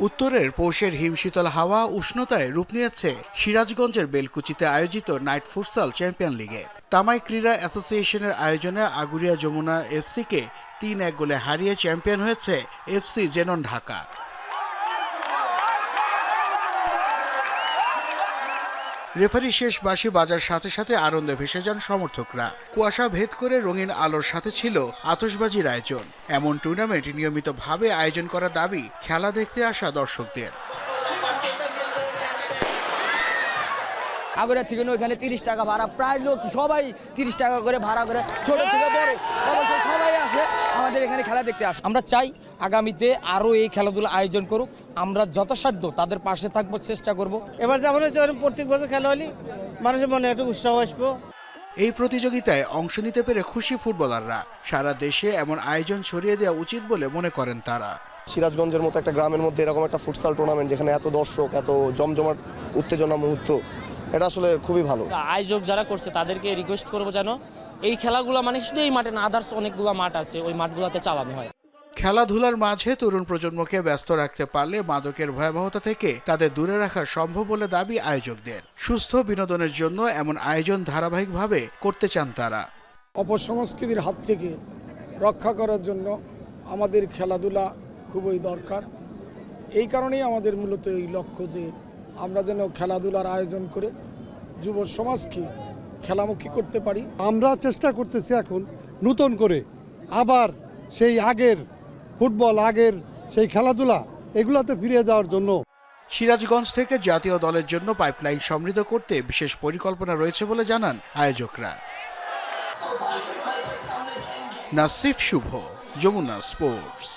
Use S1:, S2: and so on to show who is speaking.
S1: উত্তরের পৌষের হিমশীতল হাওয়া উষ্ণতায় রূপ নিয়েছে সিরাজগঞ্জের বেলকুচিতে আয়োজিত নাইট ফুটসাল চ্যাম্পিয়ন লিগে। তামাই ক্রীড়া অ্যাসোসিয়েশনের আয়োজনে আগুরিয়া যমুনা এফসিকে তিন এক গোলে হারিয়ে চ্যাম্পিয়ন হয়েছে এফসি জেনন ঢাকা। রেফারি শেষ বাঁশি বাজার সাথে সাথে আনন্দে ভেসে যান সমর্থকরা। কুয়াশা ভেদ করে রঙিন আলোর সাথে ছিল আতসবাজির আয়োজন এমন টুর্নামেন্ট নিয়মিতভাবে আয়োজন করা দাবি খেলা দেখতে আসা দর্শকদের।
S2: আগুরা থেকে ওখানে তিরিশ টাকা ভাড়া প্রায় লোক সবাই তিরিশ টাকা করে ভাড়া করে ছোট থেকে বড় সবাই আসে আমাদের এখানে খেলা দেখতে আসে।
S3: আমরা চাই আগামীতে আরও এই খেলাধুলা আয়োজন করুক। আমরা যথাসাধ্য তাদের পাশে থাকব চেষ্টা করব।
S4: এবার যেমন হচ্ছে প্রত্যেক বছর খেলা হলে মানুষের মনে একটু উৎসাহ আসব।
S1: এই প্রতিযোগিতায় অংশ নিতে পেরে খুশি ফুটবলাররা। সারা দেশে এমন আয়োজন ছড়িয়ে দেওয়া উচিত বলে মনে করেন তারা।
S5: সিরাজগঞ্জের মতো একটা গ্রামের মধ্যে এরকম একটা ফুটসাল টুর্নামেন্ট যেখানে এত দর্শক এত জমজমাট উত্তেজনা মুহূর্ত এটা আসলে খুবই ভালো।
S6: আয়োজক যারা করছে তাদেরকে রিকোয়েস্ট করব যেন এই খেলাগুলো মানে শুধু এই মাঠে না আদার্স অনেকগুলো মাঠ আছে ওই মাঠগুলোতে চালানো হয়।
S1: খেলাধুলার মাঝে তরুণ প্রজন্মকে ব্যস্ত রাখতে পারলে মাদকের ভয়াবহতা থেকে তাদের দূরে রাখা সম্ভব বলে দাবি আয়োজকদের। সুস্থ বিনোদনের জন্য এমন আয়োজন ধারাবাহিকভাবে করতে চান তারা।
S7: অপসংস্কৃতির হাত থেকে রক্ষা করার জন্য আমাদের খেলাধুলা খুবই দরকার। এই কারণেই আমাদের মূলত এই লক্ষ্য যে আমরা যেন খেলাধুলার আয়োজন করে যুব সমাজকে খেলামুখী করতে পারি।
S8: আমরা চেষ্টা করতেছি এখন নতুন করে আবার সেই আগের ফুটবল আগের সেই খেলাধুলা, এগুলাতে ফিরে যাওয়ার জন্য।
S1: সিরাজগঞ্জ থেকে জাতীয় দলের জন্য পাইপলাইন সমৃদ্ধ করতে বিশেষ পরিকল্পনা রয়েছে বলে জানান আয়োজকরা। নাসিফ শুভ, যমুনা স্পোর্টস।